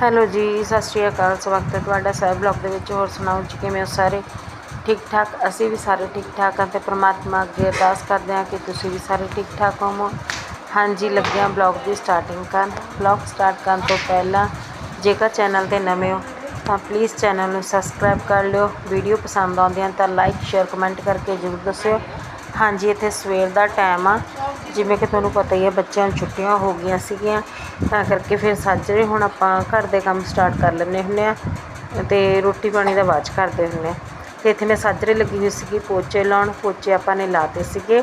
Hello ਜੀ, ਸਤਿ ਸ਼੍ਰੀ ਅਕਾਲ। ਸਵਾਗਤ ਹੈ ਤੁਹਾਡਾ ਸਾਹਿਬ ਬਲੌਗ ਦੇ ਵਿੱਚ। ਹੋਰ ਸੁਣਾਓ ਜੀ, ਕਿਵੇਂ ਹੋ ਸਾਰੇ? ਠੀਕ ਠਾਕ ਅਸੀਂ ਵੀ ਸਾਰੇ ਠੀਕ ਠਾਕ ਹਾਂ ਤੇ ਪ੍ਰਮਾਤਮਾ ਅੱਗੇ ਅਰਦਾਸ ਕਰਦੇ ਹਾਂ ਕਿ ਤੁਸੀਂ ਵੀ ਸਾਰੇ ਠੀਕ ਠਾਕ ਹੋਵੋ। ਹਾਂਜੀ ਲੱਗਿਆ ਬਲੌਗ ਦੀ ਸਟਾਰਟਿੰਗ ਕਰਨ। ਬਲੌਗ ਸਟਾਰਟ ਕਰਨ ਤੋਂ ਪਹਿਲਾਂ, ਜੇਕਰ ਚੈਨਲ ਤੇ ਨਵੇਂ ਹੋ, ਤਾਂ ਪਲੀਜ਼ ਚੈਨਲ ਨੂੰ ਸਬਸਕ੍ਰਾਈਬ ਕਰ ਲਿਓ। ਵੀਡੀਓ ਪਸੰਦ ਆਉਂਦੀਆਂ ਤਾਂ ਲਾਈਕ, ਸ਼ੇਅਰ, ਕਮੈਂਟ ਕਰਕੇ ਜ਼ਰੂਰ ਦੱਸਿਓ। ਹਾਂਜੀ, ਇੱਥੇ ਸਵੇਰ ਦਾ ਟਾਈਮ ਆ। ਜਿਵੇਂ ਕਿ ਤੁਹਾਨੂੰ ਪਤਾ ਹੀ ਹੈ ਬੱਚਿਆਂ ਨੂੰ ਛੁੱਟੀਆਂ ਹੋ ਗਈਆਂ ਸੀਗੀਆਂ। ਤਾਂ ਕਰਕੇ ਫਿਰ ਸਾਜਰੇ ਹੁਣ ਆਪਾਂ ਘਰ ਦੇ ਕੰਮ ਸਟਾਰਟ ਕਰ ਲੈਂਦੇ ਹੁੰਦੇ ਆ ਤੇ ਰੋਟੀ ਪਾਣੀ ਦਾ ਬਾਅਦ ਕਰਦੇ ਹੁੰਦੇ ਆ। ਤੇ ਇੱਥੇ ਮੈਂ ਸਾਜਰੇ ਲੱਗੀ ਹੋਈ ਸੀਗੀ ਪੋਚੇ ਲਾਉਣ, ਪੋਚੇ ਆਪਾਂ ਨੇ ਲਾਤੇ ਸੀਗੇ।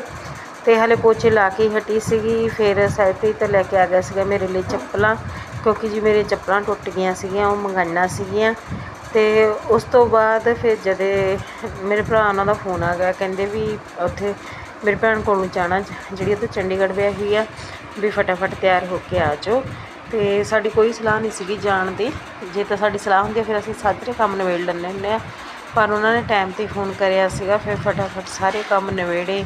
ਤੇ ਹਲੇ ਪੋਚੇ ਲਾ ਕੇ ਹੀ ਹਟੀ ਸੀਗੀ, ਫਿਰ ਸਹਿਪ੍ਰੀਤ ਤਾਂ ਲੈ ਕੇ ਆ ਗਿਆ ਸੀਗਾ ਮੇਰੇ ਲਈ ਚੱਪਲਾਂ, ਕਿਉਂਕਿ ਜੀ ਮੇਰੇ ਚੱਪਲਾਂ ਟੁੱਟ ਗਈਆਂ ਸੀਗੀਆਂ, ਉਹ ਮੰਗਾਈਆਂ ਸੀਗੀਆਂ। ਅਤੇ ਉਸ ਤੋਂ ਬਾਅਦ ਫਿਰ ਜਦੇ ਮੇਰੇ ਭਰਾ ਉਹਨਾਂ ਦਾ ਫੋਨ ਆ ਗਿਆ, ਕਹਿੰਦੇ ਵੀ ਉੱਥੇ ਮੇਰੀ ਭੈਣ ਕੋਲ ਜਾਣਾ ਜਿਹੜੀ ਉੱਥੇ ਚੰਡੀਗੜ੍ਹ ਵਿਆਹੀ ਆ, ਵੀ ਫਟਾਫਟ ਤਿਆਰ ਹੋ ਕੇ ਆ ਜਾਓ। ਅਤੇ ਸਾਡੀ ਕੋਈ ਸਲਾਹ ਨਹੀਂ ਸੀਗੀ ਜਾਣ ਦੀ। ਜੇ ਤਾਂ ਸਾਡੀ ਸਲਾਹ ਹੁੰਦੀ ਫਿਰ ਅਸੀਂ ਸਾਜਰੇ ਕੰਮ ਨਿਬੇੜ ਲੈਂਦੇ ਹੁੰਦੇ ਆ। ਪਰ ਉਹਨਾਂ ਨੇ ਟਾਈਮ ਤੇ ਫੋਨ ਕਰਿਆ ਸੀਗਾ, ਫਿਰ ਫਟਾਫਟ ਸਾਰੇ ਕੰਮ ਨਿਬੇੜੇ।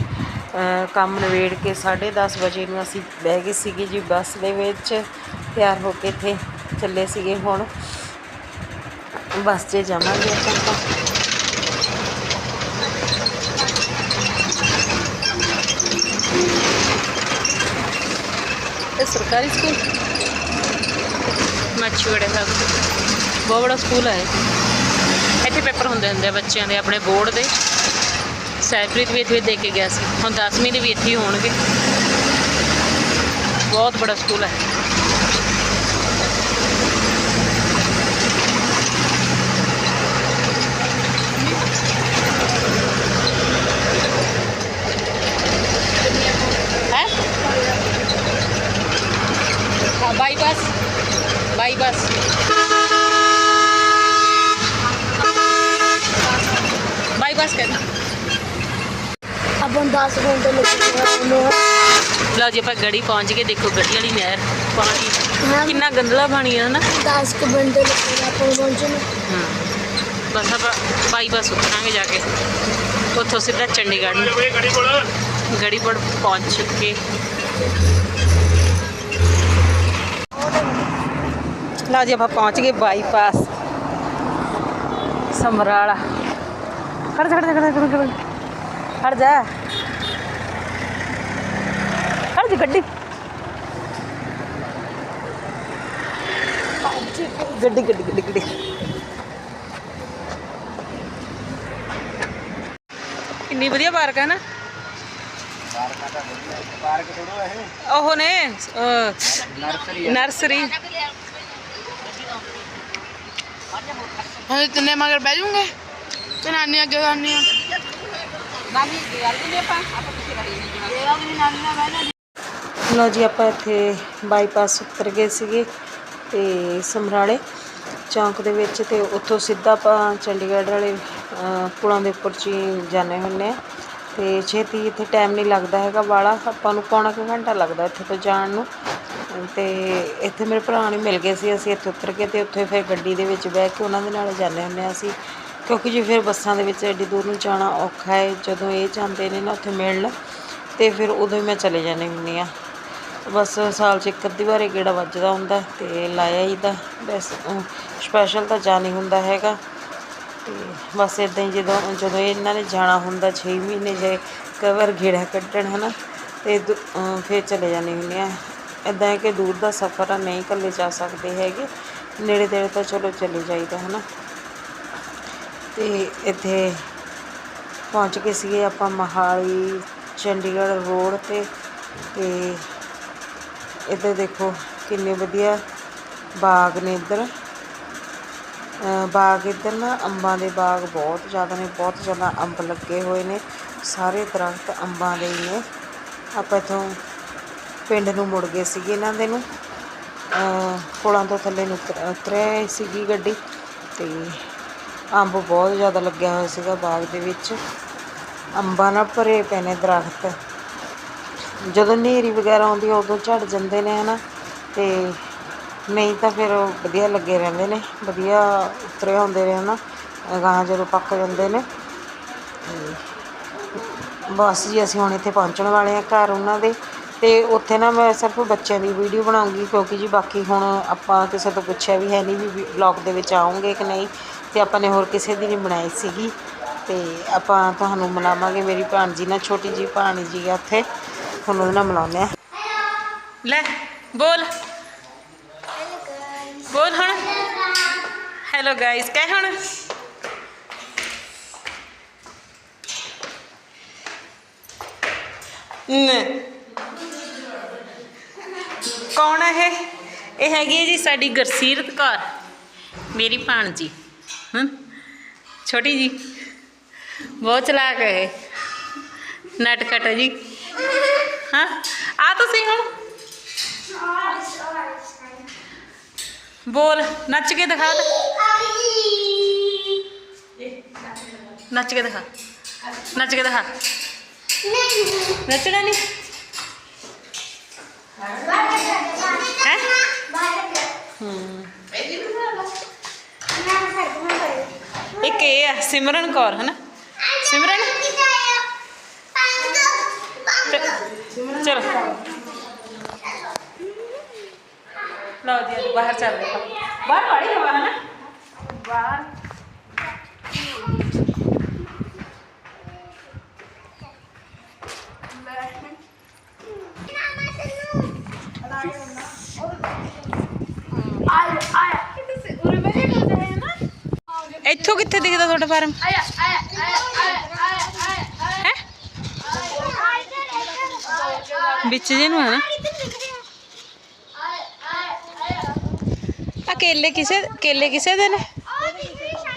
ਕੰਮ ਨਿਬੇੜ ਕੇ 10:30 ਵਜੇ ਨੂੰ ਅਸੀਂ ਬਹਿ ਗਏ ਸੀਗੇ ਜੀ ਬੱਸ ਦੇ ਵਿੱਚ, ਤਿਆਰ ਹੋ ਕੇ ਇੱਥੇ ਚੱਲੇ ਸੀਗੇ ਹੁਣ। ਬੱਸ 'ਚ ਜਾਵਾਂਗੇ ਆਪਾਂ ਤਾਂ। ਇਹ ਸਰਕਾਰੀ ਸਕੂਲ? ਮੱਛੂੜੇ ਸਾਹਿਬ। ਬਹੁਤ ਬੜਾ ਸਕੂਲ ਹੈ ਇੱਥੇ ਪੇਪਰ ਹੁੰਦੇ ਹੁੰਦੇ ਆ ਬੱਚਿਆਂ ਦੇ ਆਪਣੇ ਬੋਰਡ ਦੇ। ਸੈਪਰੀਤ ਵੀ ਇੱਥੇ ਦੇ ਕੇ ਗਿਆ ਸੀ। ਹੁਣ 10ਵੀਂ ਦੇ ਵੀ ਇੱਥੇ ਹੀ ਹੋਣਗੇ। ਬਹੁਤ ਬੜਾ ਸਕੂਲ ਹੈ। हाँ by bus by bus by bus कहना ਆਪਾਂ 10 ਘੰਟੇ ਲੱਗੇ ਲਓ ਜੀ ਆਪਾਂ ਗੜੀ ਪਹੁੰਚ ਗਏ ਦੇਖੋ ਗੱਡੀ ਵਾਲੀ ਨਹਿਰ ਪਾਣੀ ਹਾਂ ਕਿੰਨਾ ਗੰਦਲਾ ਪਾਣੀ ਹੈ ਨਾ 10 ਕੁ ਘੰਟੇ ਲੱਗੇ ਆਪਾਂ ਪਹੁੰਚਣ ਨੂੰ। ਹਾਂ ਬਸ ਆਪਾਂ ਬਾਈ ਬੱਸ ਉਤਰਾਂਗੇ ਜਾ ਕੇ ਉੱਥੋਂ ਸਿੱਧਾ ਚੰਡੀਗੜ੍ਹ ਨੂੰ ਗੜੀਪੁਰ ਪਹੁੰਚ ਚੁੱਕੇ ਲਓ ਜੀ ਆਪਾਂ ਪਹੁੰਚ ਗਏ ਬਾਈਪਾਸ ਸਮਰਾਲਾ ਖੜ ਜਾ ਖੜ ਜਾ ਖੜ ਜਾ, ਖੜ ਜਾ, ਖੜ ਜਾ ਖੜ ਜਾ ਗੱਡੀ ਗੱਡੀ ਗੱਡੀ ਗੱਡੀ ਗੱਡੀ ਕਿੰਨੀ ਵਧੀਆ ਪਾਰਕ ਹੈ ਨਾ ਪਾਰਕ ਥੋੜੋ ਇਹ ਉਹ ਨੇ ਅਹ, ਨਰਸਰੀ ਨਰਸਰੀ ਹਾਂ ਤਨੇ ਮਗਰ ਬਹਿ ਜੂਗੇ। ਤੇ ਨਾਨੀ ਅੱਗੇ ਕਰਨੀ ਆ ਲਓ ਜੀ ਆਪਾਂ ਇੱਥੇ ਬਾਈਪਾਸ ਉਤਰ ਗਏ ਸੀਗੇ ਤੇ ਸਮਰਾਲੇ ਚੌਂਕ ਦੇ ਵਿੱਚ ਤੇ ਉੱਥੋਂ ਸਿੱਧਾ ਆਪਾਂ ਚੰਡੀਗੜ੍ਹ ਵਾਲੇ ਪੁਲਾਂ ਦੇ ਉੱਪਰ ਚ ਹੀ ਜਾਂਦੇ ਹੁੰਦੇ ਆ। ਤੇ ਛੇਤੀ ਇੱਥੇ ਟਾਈਮ ਨਹੀਂ ਲੱਗਦਾ ਹੈਗਾ ਵਾਲਾ। ਆਪਾਂ ਨੂੰ ਪੌਣਾ ਕੁ ਘੰਟਾ ਲੱਗਦਾ ਇੱਥੇ ਤੋਂ ਜਾਣ ਨੂੰ। ਅਤੇ ਇੱਥੇ ਮੇਰੇ ਭਰਾ ਨੇ ਮਿਲ ਗਏ ਸੀ, ਅਸੀਂ ਇੱਥੇ ਉਤਰ ਕੇ ਅਤੇ ਉੱਥੇ ਫਿਰ ਗੱਡੀ ਦੇ ਵਿੱਚ ਬਹਿ ਕੇ ਉਹਨਾਂ ਦੇ ਨਾਲ ਜਾਂਦੇ ਹੁੰਦੇ ਹਾਂ ਅਸੀਂ। ਕਿਉਂਕਿ ਜੀ ਫਿਰ ਬੱਸਾਂ ਦੇ ਵਿੱਚ ਐਡੀ ਦੂਰ ਨੂੰ ਜਾਣਾ ਔਖਾ ਹੈ, ਜਦੋਂ ਇਹ ਜਾਂਦੇ ਨੇ ਨਾ ਉੱਥੇ ਮਿਲਣ ਅਤੇ ਫਿਰ ਉਦੋਂ ਹੀ ਮੈਂ ਚਲੇ ਜਾਂਦੀ ਹੁੰਦੀ ਹਾਂ। ਬਸ ਸਾਲ 'ਚ ਇੱਕ ਅੱਧੀ ਵਾਰੀ ਗੇੜਾ ਵੱਜਦਾ ਹੁੰਦਾ ਅਤੇ ਲਾਇਆ ਹੀ ਦਾ ਬਸ ਸਪੈਸ਼ਲ ਤਾਂ ਜਾ ਨਹੀਂ ਹੁੰਦਾ ਹੈਗਾ। ਤੇ ਬਸ ਇਦਾਂ ਹੀ ਜਦੋਂ ਜਦੋਂ ਇਹਨਾਂ ਨੇ ਜਾਣਾ ਹੁੰਦਾ 6 ਮਹੀਨੇ ਜੇ ਕਵਰ ਗੇੜਾ ਕੱਢਣ ਹਨਾ, ਤੇ ਦੂ- ਅਹ ਫਿਰ ਚਲੇ ਜਾਂਦੇ ਹੁੰਦੇ ਆ ਇੱਦਾਂ ਹੈ ਕਿ ਦੂਰ ਦਾ ਸਫ਼ਰ ਆ, ਨਹੀਂ ਇਕੱਲੇ ਜਾ ਸਕਦੇ ਹੈਗੇ। ਨੇੜੇ ਤੇੜੇ ਤਾਂ ਚਲੋ ਚਲੇ ਜਾਈਦਾ ਹੈ ਨਾ ਅਤੇ ਇੱਥੇ ਪਹੁੰਚ ਗਏ ਸੀਗੇ ਆਪਾਂ ਮਹਾਲੀ, ਚੰਡੀਗੜ੍ਹ ਰੋਡ ਤੇ। ਅਤੇ ਇੱਧਰ ਦੇਖੋ ਕਿੰਨੇ ਵਧੀਆ ਬਾਗ ਨੇ ਇੱਧਰ। ਬਾਗ ਇੱਧਰ ਨਾ ਅੰਬਾਂ ਦੇ ਬਾਗ ਬਹੁਤ ਜ਼ਿਆਦਾ ਨੇ, ਬਹੁਤ ਜ਼ਿਆਦਾ ਅੰਬ ਲੱਗੇ ਹੋਏ ਨੇ। ਸਾਰੇ ਦਰਖਤ ਅੰਬਾਂ ਦੇ ਹੀ ਨੇ। ਆਪਾਂ ਇੱਥੋਂ ਪਿੰਡ ਨੂੰ ਮੁੜ ਗਏ ਸੀਗੇ ਇਹਨਾਂ ਦੇ ਨੂੰ। ਅ, ਪੁਲਾਂ ਤੋਂ ਥੱਲੇ ਨੂੰ ਉਤਰ- ਉਤਰਿਆ ਸੀਗੀ ਗੱਡੀ ਤੇ ਅੰਬ ਬਹੁਤ ਜ਼ਿਆਦਾ ਲੱਗਿਆ ਹੋਇਆ ਸੀਗਾ ਬਾਗ ਦੇ ਵਿੱਚ। ਅੰਬਾਂ ਨਾਲ ਭਰੇ ਪਏ ਨੇ ਦਰਖਤ। ਜਦੋਂ ਹਨੇਰੀ ਵਗੈਰਾ ਆਉਂਦੀ ਉਦੋਂ ਝੜ ਜਾਂਦੇ ਨੇ ਹਨਾ। ਤੇ ਨਹੀਂ ਤਾਂ ਫਿਰ ਵਧੀਆ ਲੱਗੇ ਰਹਿੰਦੇ ਨੇ ਵਧੀਆ ਉਤਰੇ ਹੁੰਦੇ ਨੇ ਹਨਾ। ਗਾਂ ਜਦੋਂ ਪੱਕ ਜਾਂਦੇ ਨੇ। ਤੇ ਬਸ ਜੀ ਅਸੀਂ ਹੁਣ ਇੱਥੇ ਪਹੁੰਚਣ ਵਾਲੇ ਆ ਘਰ ਉਹਨਾਂ ਦੇ। ਤੇ ਉੱਥੇ ਨਾ ਮੈਂ ਸਿਰਫ ਬੱਚਿਆਂ ਦੀ ਵੀਡੀਓ ਬਣਾਉਂਗੀ ਕਿਉਂਕਿ ਜੀ ਬਾਕੀ ਹੁਣ ਆਪਾਂ ਕਿਸੇ ਤੋਂ ਪੁੱਛਿਆ ਵੀ ਹੈ ਨਹੀਂ ਵੀ ਵਲੌਗ ਦੇ ਵਿੱਚ ਆਉਂਗੇ ਕਿ ਨਹੀਂ ਤੇ ਆਪਾਂ ਨੇ ਹੋਰ ਕਿਸੇ ਦੀ ਨਹੀਂ ਬਣਾਈ ਸੀਗੀ ਤੇ ਆਪਾਂ ਤੁਹਾਨੂੰ ਮਿਲਾਵਾਂਗੇ ਮੇਰੀ ਭਾਣਜੀ ਨਾਲ ਛੋਟੀ ਜੀ ਭਾਣਜੀ ਆ ਉੱਥੇ ਤੁਹਾਨੂੰ ਉਹਦੇ ਨਾਲ ਮਿਲਾਉਂਦੇ ਆ ਲੈ ਬੋਲ। ਬੋਲ ਹੁਣ। ਹੈਲੋ ਗਾਇਸ ਕਹਿ ਹੁਣ। ਨ। ਕੌਣ ਹੈ ਇਹ? ਇਹ ਹੈਗੀ ਹੈ ਜੀ ਸਾਡੀ ਗਰਸੀਰਤ ਕੌਰ। ਮੇਰੀ ਭਾਣਜੀ। ਹਾਂ ਛੋਟੀ ਜੀ। ਬਹੁਤ ਚਲਾਕ ਹੈ ਇਹ। ਨਟਕਟ ਹੈ ਜੀ। ਹਾਂ? ਆ ਤੁਸੀਂ ਹੁਣ? ਬੋਲ, ਨੱਚ ਕੇ ਦਿਖਾ ਦੇ। ਨੱਚ ਕੇ ਦਿਖਾ। ਨੱਚ ਕੇ ਦਿਖਾ। ਨੱਚਣਾ ਨਹੀਂ ਹੈ ਇਹ ਆ? ਸਿਮਰਨ ਕੌਰ ਹਨਾ? ਸਿਮਰਨ? ਚਲੋ। ਲਓ ਜੀ ਅੱਜ ਬਾਹਰ ਚੱਲਦੇ ਆਪਾਂ ਬਾਹਰ ਬੜੀ ਹਵਾ ਹੈ ਨਾ ਬਾਹਰ ਆਇਆ ਆਇਆ ਉਰੇ ਬੈਠੇ ਕਰਦੇ ਹੈ ਨਾ ਇੱਥੋਂ ਕਿੱਥੇ ਦਿਖਦਾ ਤੁਹਾਡਾ ਫਾਰਮ? ਵਿੱਚ ਜੇ ਨੂੰ ਹੈ ਨਾ। ਆ ਕੇਲੇ ਕਿਸੇ ਕੇਲੇ ਕਿਸੇ ਦੇ ਨੇ?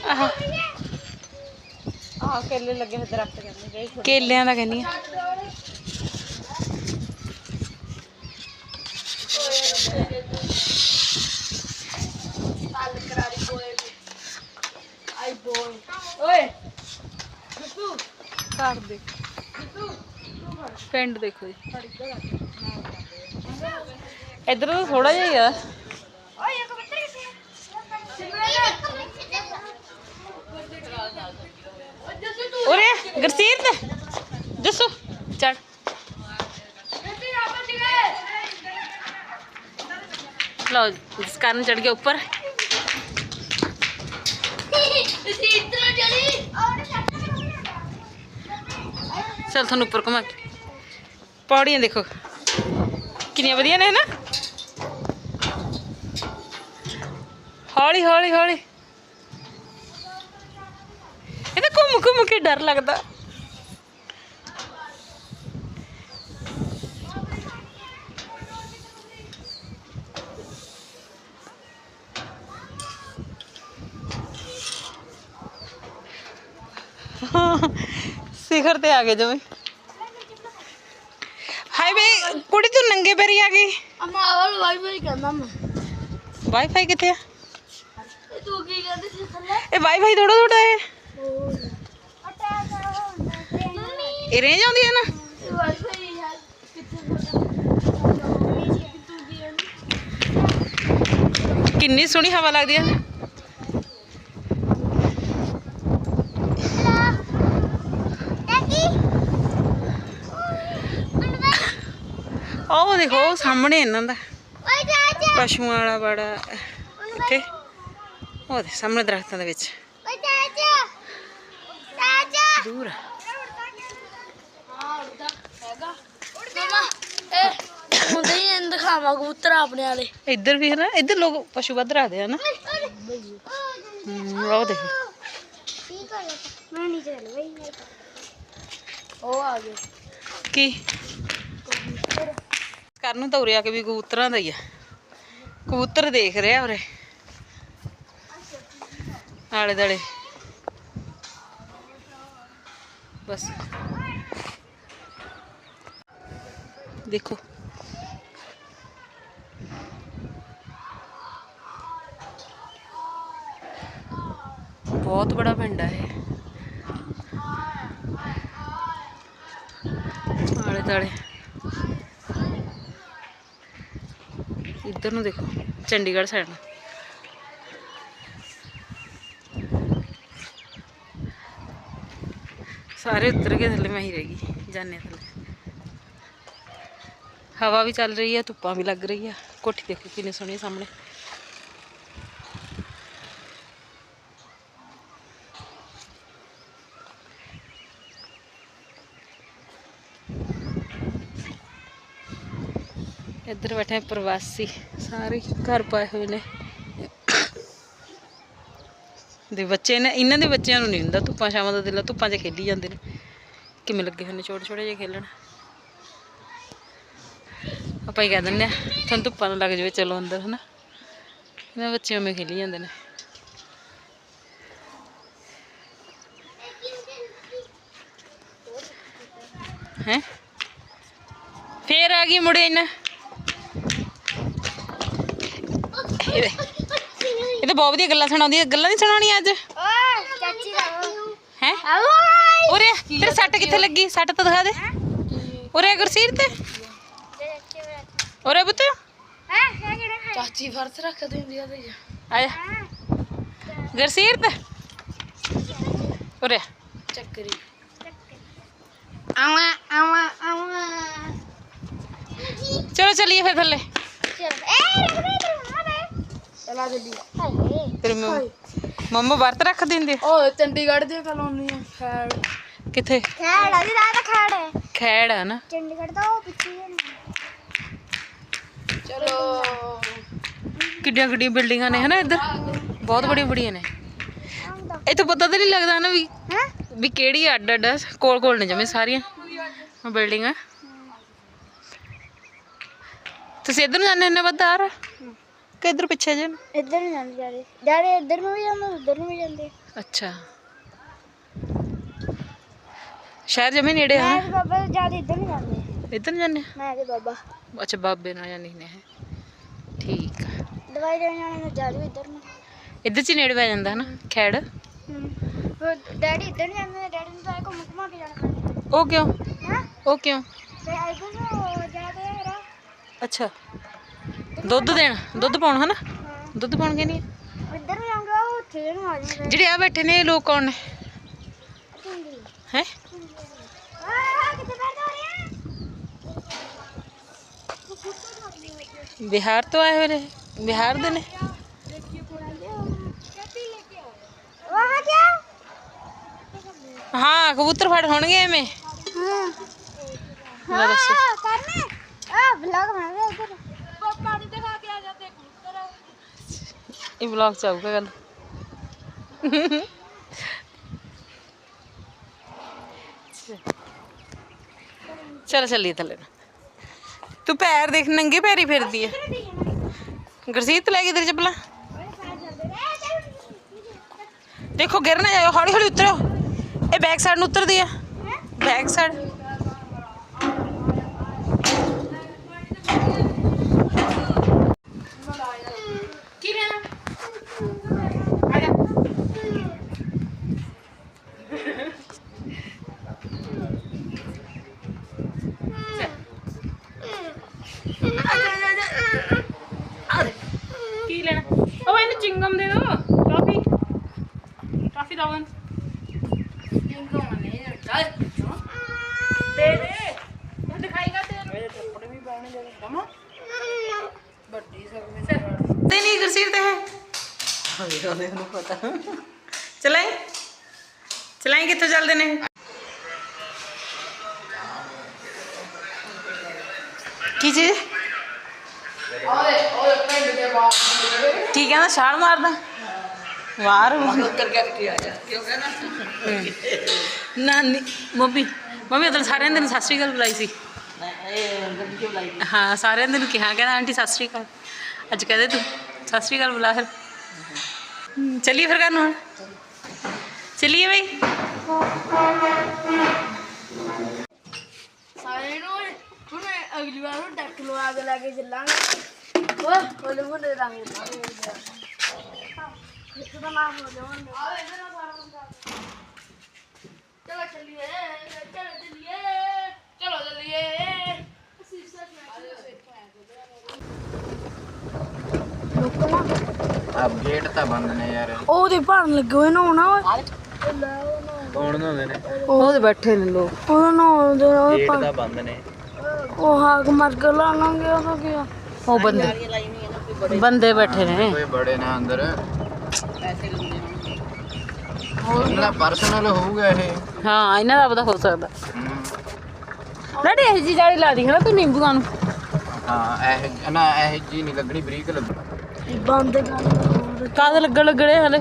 ਆਹ। ਆਹ ਕੇਲੇ ਲੱਗੇ ਹੋਏ ਦਰਖਤ ਕਹਿੰਦੇ ਕੇਲਿਆਂ ਦਾ ਕਹਿੰਦੀ ਆ। ਓਏ ਘਰ ਦੇ ਪਿੰਡ ਦੇਖੋ ਜੀ। ਇੱਧਰ ਤਾਂ ਥੋੜਾ ਜਿਹਾ ਹੀ ਆ। ਓਏ ਇੱਕ ਬੱਤਰ ਕਿੱਥੇ ਉਰੇ ਆ, ਗੁਰਸੀਰਤ ਜੱਸੂ ਚੜ ਲਓ ਜਿਸ ਕਾਰਨ ਚੜ ਗਿਆ ਉੱਪਰ। ਚਲ ਤੁਹਾਨੂੰ ਉੱਪਰ ਘੁਮਾ ਕੇ। ਪੌੜੀਆਂ ਦੇਖੋ। ਕਿੰਨੀਆਂ ਵਧੀਆ ਨੇ ਨਾ ਹੌਲੀ ਹੌਲੀ ਹੌਲੀ ਇਹ ਤਾਂ ਘੁੰਮ ਘੁੰਮ ਕੇ ਡਰ ਲੱਗਦਾ। ਸਿਖਰ ਤੇ ਆ ਗਏ ਜਮੇ ਹਾਏ ਬੇ ਕੁੜੀ ਤੂੰ ਨੰਗੇ ਪੈਰੀ ਆ ਗਈ ਅਮਾ ਆਵਲ ਵਾਈ ਵਾਈ ਕਹਿੰਦਾ ਮੈਂ ਵਾਈਫਾਈ ਕਿੱਥੇ ਆ ਇਹ ਤੂੰ ਕੀ ਕਹਿੰਦੀ ਸੀ ਥੱਲੇ ਇਹ ਵਾਈਫਾਈ ਥੋੜਾ ਥੋੜਾ ਹੈ ਮੰਮੀ ਇਹ ਰੇਂਜ ਆਉਂਦੀ ਹੈ ਨਾ ਇਹ ਵਾਈ ਵਾਈ ਹੈ ਕਿੱਥੇ ਤੂੰ ਕੀ ਕਹਿੰਦੀ ਕਿੰਨੀ ਸੋਹਣੀ ਹਵਾ ਲੱਗਦੀ ਹੈ ਉਹ ਦੇਖੋ ਸਾਹਮਣੇ ਇਹਨਾਂ ਦਾ। ਪਸ਼ੂਆਂ ਵਾਲਾ ਬੜਾ ਇੱਥੇ। ਉਹ ਦੇ ਸਾਹਮਣੇ ਦਰਖਤਾਂ ਦੇ ਵਿੱਚ। ਦੂਰ ਆ। ਮਮਾ ਇਹ ਹੁੰਦੇ ਹੀ ਇਹਨੂੰ ਦਿਖਾਵਾਂ ਕਬੂਤਰ ਆਪਣੇ ਵਾਲੇ ਇੱਧਰ ਵੀ ਹੈ ਨਾ ਇੱਧਰ ਲੋਕ ਪਸ਼ੂ ਵੱਧ ਰੱਖਦੇ ਆ ਨਾ। ਉਹ ਦੇਖੋ। ਮੈਂ ਨਹੀਂ ਚੱਲ ਬਈ ਉਹ ਆ ਗਏ ਕੀ? ਕਰਨ ਨੂੰ ਤਾਂ ਉਰੇ ਆ ਕੇ ਵੀ ਕਬੂਤਰਾਂ ਦਾ ਹੀ ਆ। ਕਬੂਤਰ ਦੇਖ ਰਿਹਾ ਉਰੇ। ਆਲੇ ਦਾਲੇ ਬਸ। ਦੇਖੋ। ਬਹੁਤ ਬੜਾ ਪਿੰਡ ਹੈ ਇਹ। ਆਲੇ ਦਾਲੇ ਇੱਧਰ ਨੂੰ ਦੇਖੋ ਚੰਡੀਗੜ੍ਹ ਸਾਈਡ ਨੂੰ ਸਾਰੇ ਉਤਰ ਕੇ ਥੱਲੇ ਮੈਂ ਹੀ ਰਹਿ ਗਈ ਜਾਨੇ ਥੱਲੇ ਹਵਾ ਵੀ ਚੱਲ ਰਹੀ ਆ ਧੁੱਪਾਂ ਵੀ ਲੱਗ ਰਹੀ ਆ ਕੋਠੀ ਦੇਖੋ ਕਿੰਨੀ ਇੱਧਰ ਬੈਠੇ ਪ੍ਰਵਾਸੀ, ਸਾਰੇ ਘਰ ਪਾਏ ਹੋਏ ਨੇ। ਦੇ ਬੱਚੇ ਨੇ, ਇਹਨਾਂ ਦੇ ਬੱਚਿਆਂ ਨੂੰ ਨਹੀਂ ਹੁੰਦਾ ਧੁੱਪਾਂ ਛਾਵਾਂ ਦਾ ਦਿਲ, ਧੁੱਪਾਂ 'ਚ ਖੇਲੀ ਜਾਂਦੇ ਨੇ। ਕਿਵੇਂ ਲੱਗੇ ਹੋਏ ਨੇ, ਛੋਟੇ ਛੋਟੇ ਜਿਹੇ ਖੇਲਣ? ਆਪਾਂ ਹੀ ਕਹਿ ਦਿੰਦੇ ਆ ਤੁਹਾਨੂੰ ਧੁੱਪਾਂ ਨਾ ਲੱਗ ਜਾਵੇ, ਚਲੋ ਅੰਦਰ, ਹਨਾ? ਇਹਨਾਂ ਬੱਚੇ ਉਵੇਂ ਖੇਲੀ ਜਾਂਦੇ ਨੇ। ਹੈ? ਫੇਰ ਆ ਗਈ ਮੁੜੇ ਇਹਨਾਂ। ਇਹ ਤਾਂ ਬਹੁਤ ਵਧੀਆ ਗੱਲਾਂ ਸੁਣਾਉਂਦੀ ਹੈ ਗੱਲਾਂ ਨਹੀਂ ਸੁਣਾਉਣੀਆਂ ਅੱਜ? ਚਾਚੀ ਦਾ ਹੈ? ਉਰੇ ਤੇਰੇ ਸੱਟ ਕਿੱਥੇ ਲੱਗੀ? ਸੱਟ ਤਾਂ ਦਿਖਾ ਦੇ। ਉਰੇ ਗੁਰਸੀਰ ਤੇ। ਉਰੇ ਪੁੱਤ। ਚਾਚੀ ਫਰਸ ਰੱਖ ਦਿੰਦੀ ਆ ਤੇ ਆ ਜਾ। ਗੁਰਸੀਰ ਤੇ। ਉਰੇ ਚੱਕਰੀ। ਆਵਾ ਆਵਾ ਆਵਾ। ਚਲੋ ਚੱਲੀਏ ਫਿਰ ਥੱਲੇ। ਚਲਾ। ਜੱਦੀ ਤੇਰੇ ਮੰਮ- ਮੰਮਾ ਵਰਤ ਰੱਖ ਦਿੰਦੇ? ਓ ਚੰਡੀਗੜ੍ਹ ਦੀ ਕਲੋਨੀ ਆ ਖੈੜ। ਕਿੱਥੇ? ਖੈੜ ਆ ਜੀ ਦਾ ਖੈੜ ਹੈ। ਖੈੜ ਆ ਨਾ। ਚੰਡੀਗੜ੍ਹ ਦਾ ਉਹ ਪਿੱਛੇ ਹੀ ਚਲੋ। ਕਿੱਡੀਆਂ ਕਿੱਡੀਆਂ ਬਿਲਡਿੰਗਾਂ ਨੇ ਹਨਾ ਇੱਧਰ? ਬਹੁਤ ਬੜੀਆਂ ਬੜੀਆਂ ਨੇ। ਇੱਥੇ ਪਤਾ ਤਾਂ ਨਹੀਂ ਲੱਗਦਾ ਨਾ ਵੀ ਵੀ ਕਿਹੜੀ ਅੱਡ ਅੱਡ ਆ। ਕੋਲ ਕੋਲ ਨੇ ਜਮੇ ਸਾਰੀਆਂ ਬਿਲਡਿੰਗਾਂ। ਤੁਸੀਂ ਇੱਧਰ ਨੂੰ ਜਾਂਦੇ ਹੁੰਦੇ ਬੱਦਾਰ ਕਿ ਇੱਧਰ ਪਿੱਛੇ ਜੇ? ਨੂੰ? ਇੱਧਰ ਨੂੰ ਜਾਂਦੇ ਜਾਰੇ ਜਾਰੇ ਇੱਧਰ ਨੂੰ ਵੀ ਜਾਂਦੇ ਉੱਧਰ ਨੂੰ ਵੀ ਜਾਂਦੇ। ਅੱਛਾ। ਸ਼ਹਿਰ ਜਮੇ ਨੇੜੇ ਆ ਮੈਂ ਤੇ ਬਾਬਾ ਜ਼ਿਆਦਾ ਇੱਧਰ ਨੂੰ ਜਾਂਦੇ। ਇੱਧਰ ਨੂੰ ਜਾਂਦੇ ਮੈਂ ਤੇ ਬਾਬਾ। ਆ? ਅੱਛਾ ਬਾਬੇ ਨਾਲ ਜਾਂਦੇ ਨੇ ਹੈ ਠੀਕ ਆ। ਦਵਾਈ ਲੈਣ ਜਾਣੇ ਨੂੰ ਜ਼ਿਆਦਾ ਇੱਧਰ ਨੂੰ। ਇੱਧਰ ਚ ਹੀ ਨੇੜੇ ਪੈ ਜਾਂਦਾ ਹਨਾ ਖੈੜ? ਫਿਰ ਡੈਡੀ ਇੱਧਰ ਨੂੰ ਜਾਂਦੇ ਨੇ ਡੈਡੀ ਨੂੰ ਤਾਂ ਘੁੰਮ ਘੁਮਾ ਕੇ ਜਾਣਾ ਪੈਂਦਾ। ਉਹ ਕਿਉਂ? ਹਾਂ? ਉਹ ਕਿਉਂ? ਤੇ ਇੱਧਰ ਨੂੰ ਜ਼ਿਆਦਾ ਹੈਰਾ ਅੱਛਾ। ਦੁੱਧ ਦੇਣ ਦੁੱਧ ਪਾਉਣ ਹਨਾ ਦੁੱਧ ਪਾਉਣ ਕੇ ਨਹੀਂ ਇੱਧਰ ਨੂੰ ਜਾਊਂਗਾ ਉਹ ਉੱਥੇ ਨੂੰ ਆ ਜਾਊਂਗਾ ਜਿਹੜੇ ਆ ਬੈਠੇ ਨੇ ਇਹ ਲੋਕ ਕੌਣ ਨੇ ਚੁੰਡੀ ਹੈ ਆ ਕਿੱਥੇ ਬੈਠਾ ਹੋ ਰਿਹਾ ਬਿਹਾਰ ਤੋਂ ਆਏ ਹੋਏ ਨੇ ਬਿਹਾਰ ਦੇ ਨੇ ਵਹਾਂ क्या ਹਾਂ ਕਬੂਤਰ ਫੜ ਹੋਣਗੇ ਐਵੇਂ ਲੈ ਦੱਸੋ हाँ करने आ ब्लॉग बना रहे ਇਹ ਵਲੌਗ ਚ ਆਊਗਾ ਗੱਲ ਚਲ ਚੱਲੀ ਥੱਲੇ ਨੂੰ। ਤੂੰ ਪੈਰ ਦੇਖ ਨੰਗੇ ਪੈਰੀ ਫਿਰਦੀ ਐ ਗੁਰਸੀਤ ਲੈ ਗਈ ਤੇਰੀ ਚੱਪਲਾਂ? ਦੇਖੋ ਗਿਰ ਨਾ ਜਾਓ ਹੌਲੀ ਹੌਲੀ ਉਤਰੋ। ਇਹ ਬੈਕ ਸਾਈਡ ਨੂੰ ਉਤਰਦੀ ਆ। ਬੈਕ ਸਾਈਡ ਉਹ ਇਹਨੂੰ ਚਿੰਗਮ ਦੇ ਦੋ। ਕਾਫੀ। ਕਾਫੀ ਦੋ ਇਹਨੂੰ ਚਿੰਗਮ ਨਹੀਂ ਚੱਲ ਦੇ। ਦੇ ਇਹ ਦਿਖਾਈਗਾ ਤੈਨੂੰ। ਮੇਰੇ ਕੱਪੜੇ ਵੀ ਪਾਉਣੇ ਜਦੋਂ ਕਮਾ। ਵੱਡੀ ਸਕਵੇਂ ਤੇ ਨਹੀਂ ਗੁਰਸੀਰ ਤੇ ਹੈ ਹਾਂ ਉਹਨੇ ਨੂੰ ਪਤਾ। ਚਲਾਈ? ਚਲਾਈ ਕਿੱਥੋਂ ਚੱਲਦੇ ਨੇ? ਕੀ ਚੀਜ਼? ਕੀ ਕਹਿੰਦਾ? ਛਾਲ ਮਾਰਦਾ? ਵਾਰ ਉੱਤਰ ਕਰਕੇ ਆ ਜਾ ਕਿਉਂ ਕਹਿੰਦਾ ਨਾਨੀ ਮੰਮੀ ਮੰਮੀ ਉਦੋਂ ਸਾਰਿਆਂ ਦਿਨ ਸਤਿ ਸ਼੍ਰੀ ਅਕਾਲ ਬੁਲਾਈ ਸੀ। ਹਾਂ ਸਾਰਿਆਂ ਦਿਨ ਕਿਹਾ ਕਹਿੰਦਾ ਆਂਟੀ ਸਤਿ ਸ਼੍ਰੀ ਅਕਾਲ। ਅੱਜ ਕਹਦੇ ਤੂੰ ਸਤਿ ਸ਼੍ਰੀ ਅਕਾਲ ਬੁਲਾ ਫਿਰ। ਹਮ, ਚੱਲੀਏ ਫਿਰ ਘਰ ਹੁਣ। ਚੱਲੀਏ ਬਈ। ਸਾਰੇ ਨੂੰ ਹੁਣ ਅਗਲੀ ਵਾਰ ਨੂੰ ਡੱਕ ਲਵਾ ਕੇ ਲੈ ਕੇ ਚੱਲਾਂਗੇ। ਆ ਗੇਟ ਤਾਂ ਬੰਦ ਨੇ ਯਾਰ। ਉਹਦੇ ਭਰਨ ਲੱਗੇ ਹੋਏ ਨਾ ਹੋਣਾ। ਹੁੰਦੇ ਨੇ? ਉਹਦੇ ਬੈਠੇ ਨੇ ਲੋਕ। ਉਹਦਾ ਨਾ ਗੇਟ ਤਾਂ ਬੰਦ ਨੇ। ਉਹ ਹਾਕ ਮਾਰ ਕੇ ਉਹ ਗਿਆ ਉਹ ਬੰਦੇ ਬੰਦੇ ਬੈਠੇ ਨੇ। ਕੋਈ ਬੜੇ ਨਾ ਅੰਦਰ। ਉਹਨਾਂ ਪਰਸਨਲ ਹੋਊਗਾ ਇਹ। ਹਾਂ ਇਹਨਾਂ ਦਾ ਪਤਾ ਹੋ ਸਕਦਾ। ਲੜੀ ਇਹ ਜੀ ਜਾਲੀ ਲਾ ਦੀ ਹਨਾ ਤੂੰ ਨਿੰਬੂਆਂ ਨੂੰ। ਹਾਂ ਇਹ ਨਾ ਇਹ ਜੀ ਨਹੀਂ ਲੱਗਣੀ ਬਰੀਕ ਲੱਗਣੀ। ਬੰਦ ਕਾਦ ਲੱਗਣ ਲੱਗਣੇ ਹਲੇ?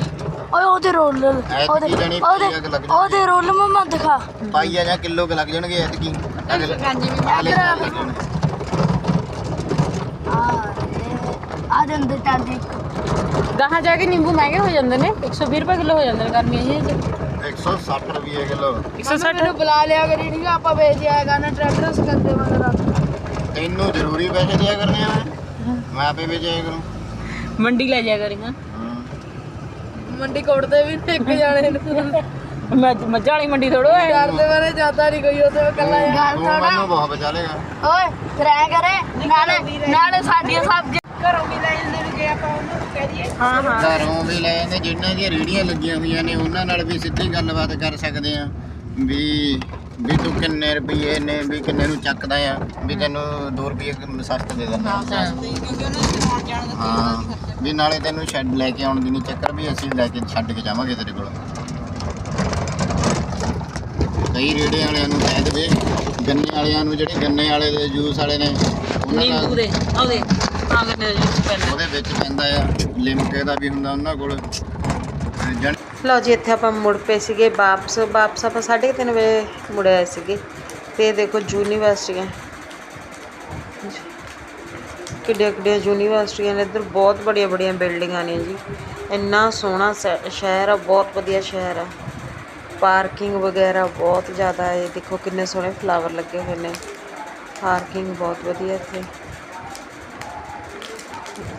ਓਏ ਉਹਦੇ ਰੋਲ। ਉਹਦੇ ਉਹਦੇ ਰੋਲ ਮਮਾ ਦਿਖਾ। ਪਾਈਆ ਜਾਂ ਕਿਲੋ ਕ ਲੱਗ ਜਾਣਗੇ ਐਤਕੀ। ਅਗਲੇ ਅਗਲੇ ਸਾਲ ਲੱਗ ਜਾਣਗੇ ਆ ਦੇ ਅੰਦਰ ਦੇ ਗਾਹਾਂ ਜਾ ਕੇ ਨਿੰਬੂ ਮਹਿੰਗੇ ਹੋ ਜਾਂਦੇ ਨੇ 120 ਰੁਪਏ ਕਿਲੋ ਹੋ ਜਾਂਦੇ ਨੇ ਗਰਮੀਆਂ ਜੀ 160 ਰੁਪਏ ਕਿਲੋ। 160 ਬੁਲਾ ਲਿਆ ਕਰੀ ਆ ਆਪਾਂ ਵੇਚ ਆਏਗਾ ਨਾ ਟਰੈਕਟਰਸ ਕਰਦੇ ਮਗਰ ਤੈਨੂੰ ਜ਼ਰੂਰੀ ਪੈਸੇ ਦਿਆ ਕਰਨੇ ਆ ਮੈਂ। ਆਪੇ ਵੇਚਿਆ ਕਰੂੰ। ਮੰਡੀ ਲੈ ਜਾਇਆ ਕਰੀ ਹਾਂ। ਮੰਡੀ ਕੋੜਦੇ ਵੀ ਨੇ ਇੱਕ ਜਾਣੇ ਨੂੰ। ਮੈਂ ਮੱਝਾਂ ਵਾਲੀ ਮੰਡੀ ਥੋੜੋ ਹੈ ਕਰਦੇ ਬਾਰੇ ਜ਼ਿਆਦਾ ਨਹੀਂ ਕੋਈ ਉਹਦੇ ਕੱਲਾ ਗੱਲ ਮੈਨੂੰ ਬਹੁਤ ਬਚਾ ਲੇਗਾ। ਓਏ ਫਿਰ ਐ ਕਰੇ ਨਾਲੇ ਨਾਲੇ ਸਾਡੀਆਂ ਸਬਜ਼ੀ ਘਰੋਂ ਵੀ ਲੈ ਜਾਂਦੇ ਨੇ ਜੇ ਆਪਾਂ ਉਹਨੂੰ ਕਹਿ ਦਈਏ। ਹਾਂ ਹਾਂ। ਘਰੋਂ ਵੀ ਲੈ ਜਾਂਦੇ ਜਿਨ੍ਹਾਂ ਦੀਆਂ ਰੇੜੀਆਂ ਲੱਗੀਆਂ ਹੋਈਆਂ ਨੇ ਉਹਨਾਂ ਨਾਲ ਵੀ ਸਿੱਧੀ ਗੱਲਬਾਤ ਕਰ ਸਕਦੇ ਆ ਵੀ ਵੀ ਤੂੰ ਕਿੰਨੇ ਰੁਪਏ ਨੇ ਵੀ ਕਿੰਨੇ ਨੂੰ ਚੱਕਦਾ ਆ ਵੀ ਤੈਨੂੰ 2 ਰੁਪਏ ਸਸਤ ਦੇ ਦਿੰਦਾ ਹਾਂ। ਵੀ ਨਾਲੇ ਤੈਨੂੰ ਸ਼ੈੱਡ ਲੈ ਕੇ ਆਉਣ ਦੀ ਨਹੀਂ ਚੱਕਰ ਵੀ ਅਸੀਂ ਲੈ ਕੇ ਛੱਡ ਕੇ ਜਾਵਾਂਗੇ ਤੇਰੇ ਕੋਲ। ਕਈ ਰੇੜੇ ਵਾਲਿਆਂ ਨੂੰ ਕਹਿ ਦੇਵੇ ਗੰਨੇ ਵਾਲਿਆਂ ਨੂੰ ਜਿਹੜੇ ਗੰਨੇ ਵਾਲੇ ਦੇ ਜੂਸ ਵਾਲੇ ਨੇ ਉਹਨਾਂ ਨਿੰਬੂ ਦਾ ਦੇ ਆਉਦੇ ਆਂਗਰ ਨੇ ਜੀ ਪੈਣਾ ਉਹਦੇ ਵਿੱਚ ਪੈਂਦਾ ਆ ਲਿਮਕੇ ਦਾ ਵੀ ਹੁੰਦਾ ਉਹਨਾਂ ਕੋਲ। ਜਣ ਲਓ ਜੀ ਇੱਥੇ ਆਪਾਂ ਮੁੜ ਪਏ ਸੀਗੇ ਵਾਪਸ। ਵਾਪਸ ਆਪਾਂ 3:30 ਵਜੇ ਮੁੜ ਆਏ ਸੀਗੇ। ਤੇ ਇਹ ਦੇਖੋ ਯੂਨੀਵਰਸਿਟੀਆਂ। ਕਿੱਡੀਆਂ ਕਿੱਡੀਆਂ ਯੂਨੀਵਰਸਿਟੀਆਂ ਨੇ ਇੱਧਰ। ਬਹੁਤ ਬੜੀਆਂ ਬੜੀਆਂ ਬਿਲਡਿੰਗਾਂ ਨੇ ਜੀ। ਇੰਨਾ ਸੋਹਣਾ ਸ- ਸ਼ਹਿਰ ਆ ਬਹੁਤ ਵਧੀਆ ਸ਼ਹਿਰ ਆ। ਪਾਰਕਿੰਗ ਵਗੈਰਾ ਬਹੁਤ ਜ਼ਿਆਦਾ ਹੈ। ਦੇਖੋ ਕਿੰਨੇ ਸੋਹਣੇ ਫਲਾਵਰ ਲੱਗੇ ਹੋਏ ਨੇ। ਪਾਰਕਿੰਗ ਬਹੁਤ ਵਧੀਆ ਇੱਥੇ।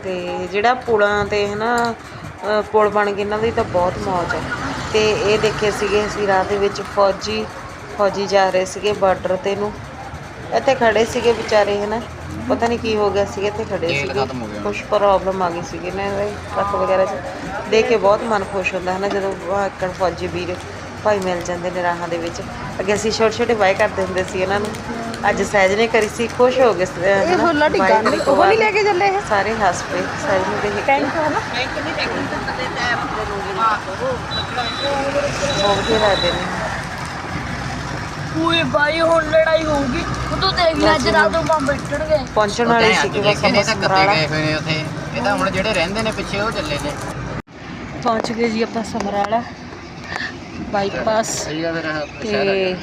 ਤੇ ਜਿਹੜਾ ਪੁਲਾਂ ਤੇ ਹਨਾ ਪੁਲ ਬਣ ਗਏ ਇਹਨਾਂ ਦੀ ਤਾਂ ਬਹੁਤ ਮੌਜ ਆ। ਤੇ ਇਹ ਦੇਖੇ ਸੀਗੇ ਅਸੀਂ ਰਾਹ ਦੇ ਵਿੱਚ ਫੌਜੀ ਫੌਜੀ ਜਾ ਰਹੇ ਸੀਗੇ ਬਾਰਡਰ ਤੇ ਨੂੰ। ਇੱਥੇ ਖੜੇ ਸੀਗੇ ਵਿਚਾਰੇ ਹਨਾ। ਪਤਾ ਨਹੀਂ ਕੀ ਹੋ ਗਿਆ ਸੀਗੇ ਇੱਥੇ ਖੜੇ ਸੀਗੇ। ਹੋ। ਕੁਝ ਪ੍ਰੋਬਲਮ ਆ ਗਈ ਸੀਗੀ ਨਾ ਇਹਦੇ ਟਰੱਕ ਵਗੈਰਾ 'ਚ। ਦੇਖ ਕੇ ਬਹੁਤ ਮਨ ਖੁਸ਼ ਹੁੰਦਾ ਹੈ ਨਾ ਜਦੋਂ ਆਕੜ ਫੌਜੀ ਵੀਰ ਭਾਈ ਮਿਲ ਜਾਂਦੇ ਨੇ ਰਾਹਾਂ ਦੇ ਵਿੱਚ। ਅੱਗੇ ਅਸੀਂ ਛੋਟੇ ਛੋਟੇ ਬਾਈ ਕਰਦੇ ਹੁੰਦੇ ਸੀ ਇਹਨਾਂ ਨੂੰ। ਅੱਜ ਸਹਿਜ ਨੇ ਕਰੀ ਸੀ ਖੁਸ਼ ਹੋ ਗਏ ਸੀ, ਹਨਾ, bye ਕਰਨ ਤੋਂ ਬਾਅਦ। ਕੇ ਚੱਲੇ ਇਹ? ਸਾਰੇ ਹੱਸ ਪਏ ਸਹਿਜ ਨੂੰ ਦੇਖ ਕੇ। ਟੈਂਕ ਹੈ ਨਾ ਬਹੁਤ ਵਧੀਆ ਲੱਗਦੇ ਨੇ। ਓਏ ਬਾਈ ਹੁਣ ਲੜਾਈ ਹੋਊਗੀ। ਉਹ ਤੋਂ ਦੇਖ ਲੈ ਅੱਜ ਰਾਤ ਨੂੰ ਬੰਬ ਬੈਠਣਗੇ ਪਹੁੰਚਣ ਵਾਲੇ ਸੀ ਕਿ ਬਸ ਆਪਾਂ ਸਮਰਾਲਾ ਗਏ ਹੋਏ ਨੇ ਉੱਥੇ। ਇਹ ਤਾਂ ਹੁਣ ਜਿਹੜੇ ਰਹਿੰਦੇ ਨੇ ਪਿੱਛੇ ਉਹ ਚੱਲੇ ਨੇ। ਪਹੁੰਚ ਗਏ ਜੀ ਆਪਾਂ ਸਮਰਾਲਾ ਬਾਈਪਾਸ ਸਹੀ ਗੱਲ ਫਿਰ ਤੇ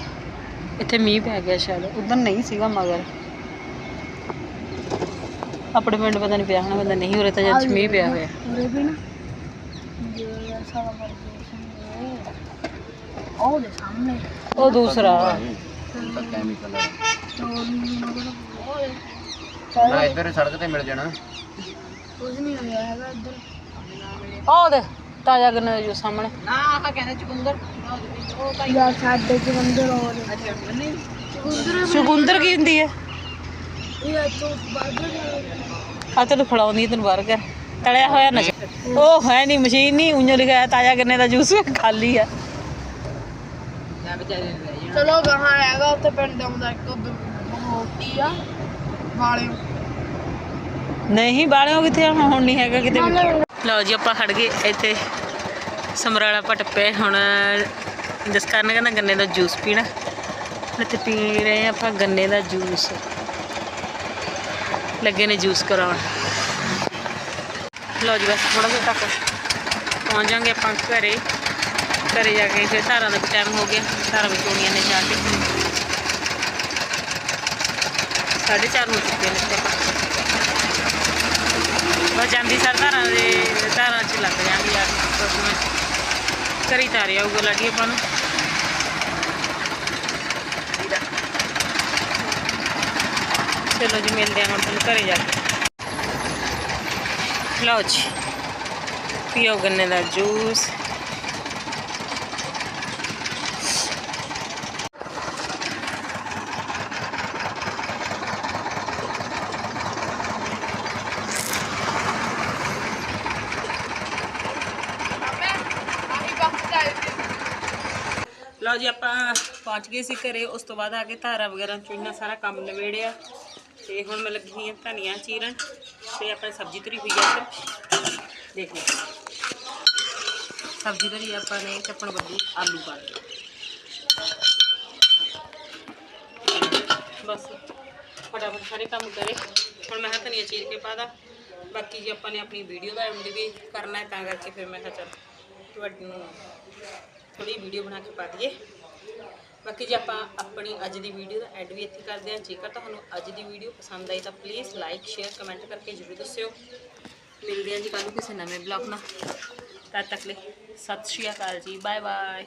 ਇੱਥੇ ਮੀਂਹ ਪੈ ਗਿਆ ਸ਼ਾਇਦ ਉਧਰ ਨਹੀਂ ਸੀਗਾ ਮਗਰ। ਆਪਣੇ ਪਿੰਡ ਪਤਾ ਨਹੀਂ ਪਿਆ ਹੋਣਾ ਬੰਦਾ ਨਹੀਂ ਉਰੇ ਤਾਂ ਜੱਜ ਮੀਂਹ ਪਿਆ ਹੋਇਆ। ਉਰੇ ਵੀ ਨਾ ਉਹ ਦੇ ਸਾਹਮਣੇ। ਉਹ ਦੂਸਰਾ। ਕੈਮੀਕਲ ਨਾ ਇੱਧਰ ਸੜਕ ਤੇ ਮਿਲ ਜਾਣਾ। ਕੁਝ ਨਹੀਂ ਹੋਇਆ ਹੈਗਾ ਇੱਧਰ। ਉਹ ਦੇ ਤਾਜ਼ਾ ਗੰਨਾ ਜੋ ਸਾਹਮਣੇ। ਯਾਰ ਸਾਡੇ ਚ ਬੰਦਰ ਹੋ ਰਹੇ ਚੁੰਦਰ ਸ਼ਗੁੰਦਰ ਕੀ ਹੁੰਦੀ ਹੈ? ਇਹ ਤੋਂ ਬਾਅਦ ਆ ਤੈਨੂੰ ਫੜਾਉਂਦੀ ਤਲਿਆ ਹੋਇਆ ਨਸ਼ਾ ਉਹ ਹੈ ਨਹੀਂ ਮਸ਼ੀਨ ਨਹੀਂ। ਉਂਝ ਲਿਖਿਆ ਤਾਜ਼ਾ ਗੰਨੇ ਦਾ ਜੂਸ ਖਾਲੀ ਆ ਚਲੋ ਗਾਹਾਂ ਹੈਗਾ ਉੱਥੇ ਪਿੰਡ ਆਉਂਦਾ ਇੱਕ ਮੋਟੀ ਆ ਵਾਲੇ। ਨਹੀਂ ਬਾਲਿਓ ਕਿੱਥੇ ਆ ਹੁਣ ਨਹੀਂ ਹੈਗਾ ਕਿਤੇ ਲਓ ਜੀ, ਆਪਾਂ ਖੜ ਗਏ ਇੱਥੇ। ਸਮਰਾਲਾ ਪਟਪੇ ਹੁਣ ਜਿਸ ਕਾਰਨ ਕਹਿੰਦਾ ਗੰਨੇ ਦਾ ਜੂਸ ਪੀਣਾ। ਇੱਥੇ ਪੀ ਰਹੇ ਹਾਂ ਆਪਾਂ ਗੰਨੇ ਦਾ ਜੂਸ। ਲੱਗੇ ਨੇ ਜੂਸ ਕਰਾਉਣ। ਲਓ ਜੀ, ਬਸ ਥੋੜਾ ਜਿਹਾ ਤੱਕ ਪਹੁੰਚ ਜਾਾਂਗੇ ਆਪਾਂ ਘਰੇ। ਘਰੇ ਜਾ ਕੇ ਫਿਰ ਧਾਰਾਂ ਦਾ ਟਾਈਮ ਹੋ ਗਿਆ। ਧਾਰਾਂ ਵਿੱਚ ਹੋਣੀਆਂ ਨੇ ਜਾ ਕੇ। ਸਾਢੇ ਚਾਰ ਹੋ ਚੁੱਕੇ ਨੇ ਇੱਥੇ ਬਸ ਜਾਂਦੀ ਸਰ ਧਾਰਾਂ ਦੇ, ਧਾਰਾਂ 'ਚ ਲੱਗ ਜਾਂਦੀ ਯਾਰ ਬਸ ਮੈਂ ਕਰੀ ਤਾਰਿਆ ਉਹ ਲਾਡੀ ਆਪਾਂ ਨੂੰ। ਚਲੋ ਜੀ, ਮਿਲਦੇ ਹਾਂ ਹੁਣ ਤੁਹਾਨੂੰ ਘਰੇ ਜਾ ਕੇ। ਲਓ ਜੀ, ਪੀਓ ਗੰਨੇ ਦਾ ਜੂਸ ਲਓ ਜੀ ਆਪਾਂ ਪਹੁੰਚ ਗਏ ਸੀ ਘਰੇ, ਉਸ ਤੋਂ ਬਾਅਦ ਆ ਕੇ ਧਾਰਾ ਵਗੈਰਾ ਚੁਣਨਾ ਸਾਰਾ ਕੰਮ ਨਿਬੇੜਿਆ। ਤੇ ਹੁਣ ਮੈਂ ਲੱਗੀ ਹਾਂ ਧਨੀਆ ਚੀਰਨ ਤੇ ਆਪਣੀ ਸਬਜ਼ੀ ਧਰੀ ਹੋਈ ਆ ਇੱਧਰ। ਦੇਖ ਲਓ। ਸਬਜ਼ੀ ਧਰੀ ਆਪਾਂ ਨੇ ਚੱਪਣ ਬੱਦੂ ਆਲੂ ਪਾ ਲਏ ਬਸ, ਫਟਾਫਟ ਸਾਰੇ ਕੰਮ ਕਰੇ। ਹੁਣ ਮੈਂ ਕਿਹਾ ਧਨੀਆ ਚੀਰ ਕੇ ਪਾ ਦਾਂ। ਬਾਕੀ ਜੇ ਆਪਾਂ ਨੇ ਆਪਣੀ ਵੀਡੀਓ ਦਾ ਐਂਡ ਵੀ ਕਰਨਾ ਹੈ, ਤਾਂ ਕਰਕੇ ਫਿਰ ਮੈਂ ਕਿਹਾ ਚੱਲ ਤੁਹਾਡੇ ਨੂੰ ਥੋੜੀ ਵੀਡੀਓ ਬਣਾ ਕੇ ਪਾ ਦਈਏ। ਬਾਕੀ ਜੇ ਆਪਾਂ ਆਪਣੀ ਅੱਜ ਦੀ ਵੀਡੀਓ ਦਾ ਐਡ ਵੀ ਇੱਥੇ ਕਰਦੇ ਹਾਂ। ਜੇਕਰ ਤੁਹਾਨੂੰ ਅੱਜ ਦੀ ਵੀਡੀਓ ਪਸੰਦ ਆਈ ਤਾਂ ਪਲੀਜ਼ ਲਾਈਕ ਸ਼ੇਅਰ ਕਮੈਂਟ ਕਰਕੇ ਜ਼ਰੂਰ ਦੱਸਿਓ। ਮਿਲਦੇ ਹਾਂ ਜੀ ਕੱਲ੍ਹ ਨੂੰ ਕਿਸੇ ਨਵੇਂ ਬਲੌਗ ਨਾਲ। ਤਦ ਤੱਕ ਲਈ ਸਤਿ ਸ਼੍ਰੀ ਅਕਾਲ ਜੀ। Bye bye